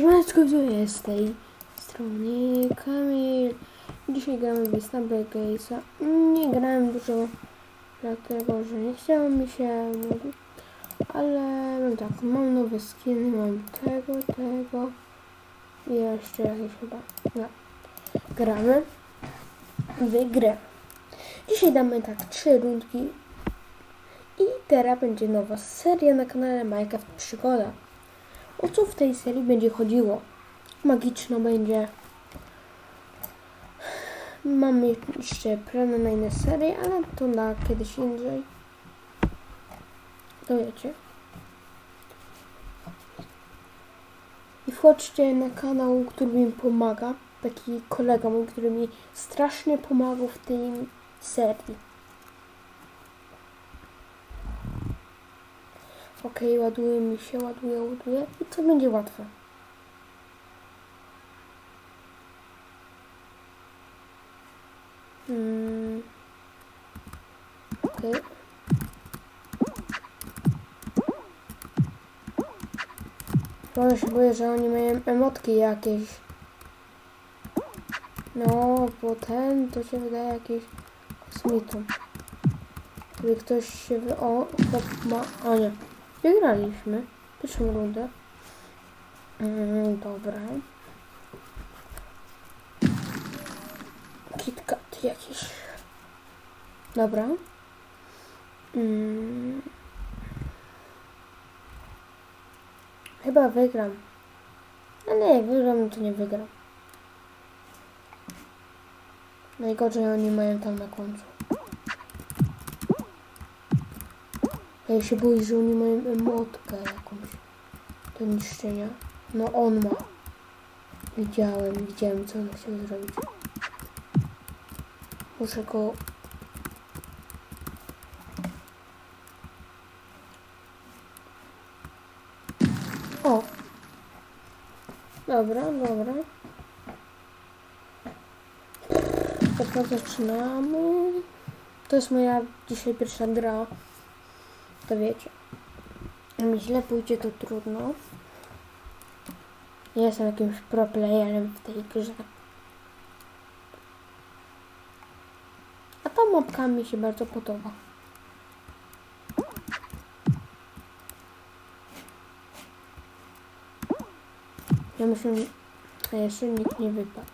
Siemaneczko, widzowie, z tej strony Kamil. Dzisiaj gramy w Istanbul Gamesa. Nie grałem dużo, dlatego że nie chciało mi się, ale mam tak, mam nowe skiny, mam tego, tego i jeszcze jakieś chyba. No. Gramy w. Dzisiaj damy tak trzy rundki i teraz będzie nowa seria na kanale Minecraft Przygoda. O co w tej serii będzie chodziło? Magiczno będzie. Mam jeszcze plany na inne serie, ale to na kiedyś indziej. To wiecie. I wchodźcie na kanał, który mi pomaga. Taki kolega mój, który mi strasznie pomagał w tej serii. Ok, ładuje mi się, ładuje, ładuje i to będzie łatwe. Hmm. Ok. Trochę się boję, że oni mają emotki jakieś. No, bo ten to się wydaje jakiś kosmitą. Gdy ktoś się wy... O, ma... A nie. Wygraliśmy pierwszą rundę. Mm, dobra. KitKat jakiś. Dobra. Mm. Chyba wygram. A nie, jak wygram, to nie wygram. Najgorzej oni mają tam na końcu. Ja się boję, że oni mają emotkę jakąś do niszczenia. No on ma. Widziałem, widziałem co on chciał zrobić. Muszę go... O! Dobra, dobra. To zaczynamy. To jest moja dzisiaj pierwsza gra to wiecie. Jak mi źle pójdzie, to trudno. Nie jestem jakimś pro playerem w tej grze. A ta mapka mi się bardzo podoba. Ja myślę, że jeszcze nikt nie wypadł.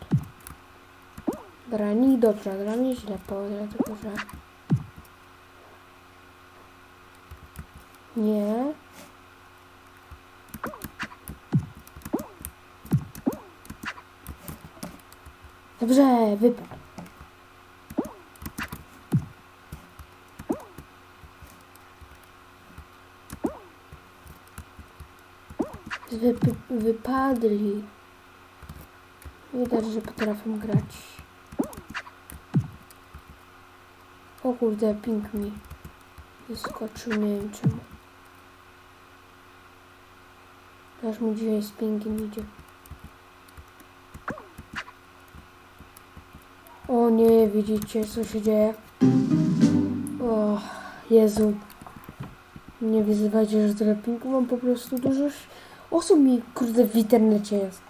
Grani dobrze, dla mnie źle, dlatego że Nie. Dobrze, wypadł. Wyp wypadli. Widać, że potrafią grać. O kurde, ping mi wyskoczył, nie wiem czemu. Aż mi dzisiaj z pingiem idzie. O nie, widzicie co się dzieje? O, Jezu. Nie wyzywajcie, że tyle pingu mam po prostu dużo osób mi kurde w internecie jest.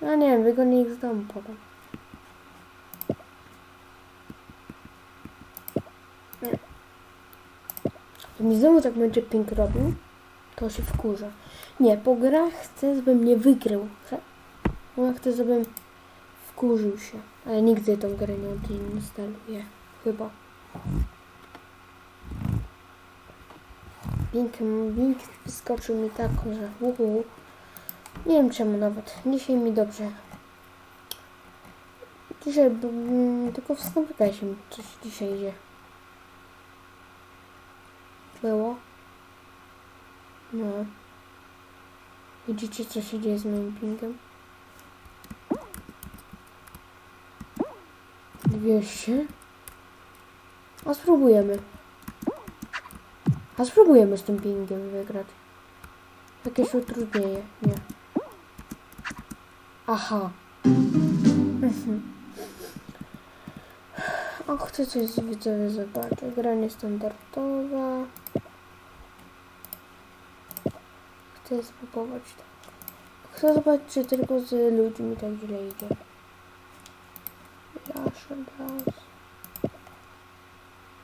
Ja nie wiem, wygonię ich z domu. Nie. To mi znowu tak będzie ping robił to się wkurza. Nie, po grach chcę, żebym nie wygrał. No, chcę, żebym wkurzył się. Ale nigdy tą grę nie odinstaluję. Chyba. Link, link wyskoczył mi tak, że uhu. Nie wiem czemu nawet. Dzisiaj mi dobrze. Dzisiaj, mm, tylko w się coś dzisiaj idzie. Było. No. Widzicie, co się dzieje z moim pingiem? 200. A spróbujemy. A spróbujemy z tym pingiem wygrać. Jakieś utrudnienie. Nie. Aha. O, chcę coś widzowie zobaczyć. Gra niestandardowa. Chcę spróbować tak. Chcę zobaczyć, czy tylko z ludźmi tak źle idzie. Jeszcze raz.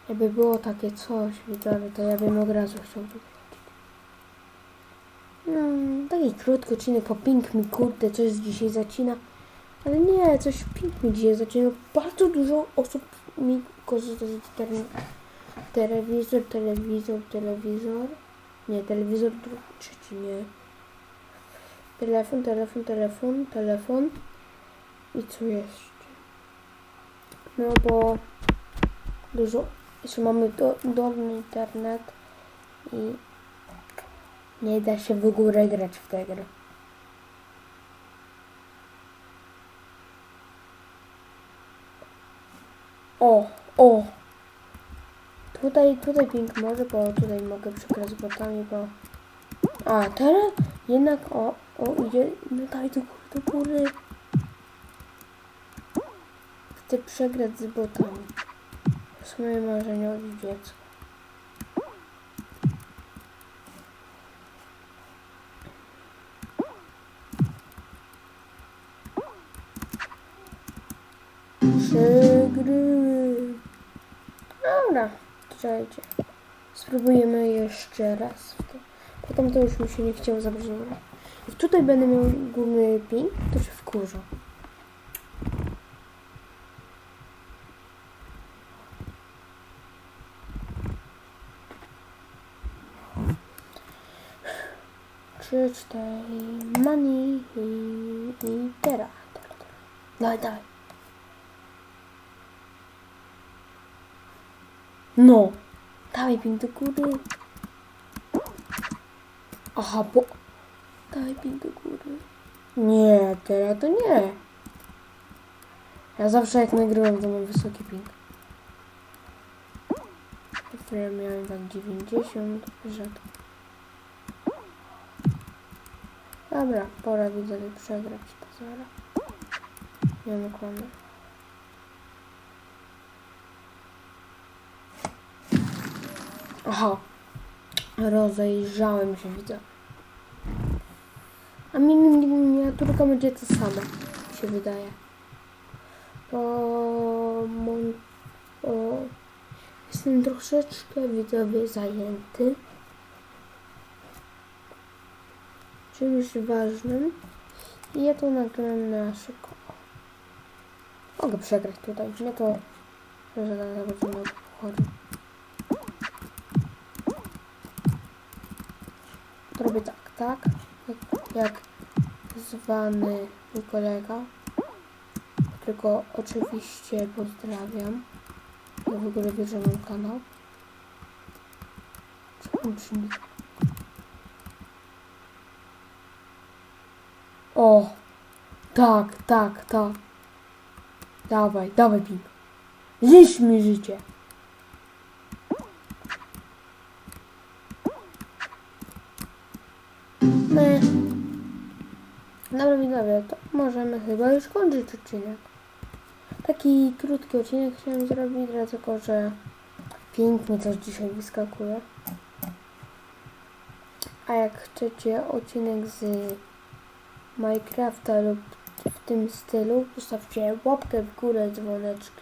Jakby było takie coś, widzowie, to ja bym od razu chciał wygrać. No, taki krótki odcinek, po ping mi kurde, coś dzisiaj zacina. Ale nie, coś ping mi dzisiaj zacina. Bardzo dużo osób mi korzysta z internetu. Telewizor, telewizor, telewizor. Nie, telewizor trzeci, nie. Telefon, telefon, telefon, telefon. I co jeszcze? No bo dużo, jeszcze mamy do, dolny internet i nie da się w ogóle grać w tę grę. O, o! Tutaj, tutaj ping może, bo tutaj mogę przegrać botami, bo... A, teraz jednak, o, o, idzie, no daj do góry, do góry. Chcę przegrać z botami. Jest moje marzenie od dziecka. Przegry. Dobra, czekajcie. Spróbujemy jeszcze raz. Potem to już mi się nie chciało za bardzo. Jak tutaj będę miał główny ping, to się wkurzę. Trzy, money i, i teraz. teraz, teraz. Dawaj, dawaj. No. Dawaj ping do góry. Aha, bo... Dawaj ping do góry. Nie, teraz to nie. Ja zawsze jak nagrywam, to mam wysoki ping. Wtedy miałem tak 90, rzadko. Dobra, pora widzowie przegrać to zaraz. Nie wiem, kłamę. Aha. Rozejrzałem się, widzę. A mi- mi- mi- miniaturka będzie to sama, się wydaje. Bo... Mon... O, jestem troszeczkę, widzowie, zajęty. Czymś ważnym. I ja to nagram na szybko. Mogę przegrać tutaj, nie to... Że na zawodzimy pochodu. To robię tak? Jak, jak zwany mój kolega. Tylko oczywiście pozdrawiam. Ja w ogóle bierze mój kanał. Czyni? O! Tak, tak, tak. Dawaj, dawaj ping. Zniszcz mi życie. To możemy chyba już kończyć odcinek. Taki krótki odcinek chciałem zrobić, dlatego że pięknie coś dzisiaj wyskakuje. A jak chcecie odcinek z Minecrafta lub w tym stylu, zostawcie łapkę w górę, dzwoneczki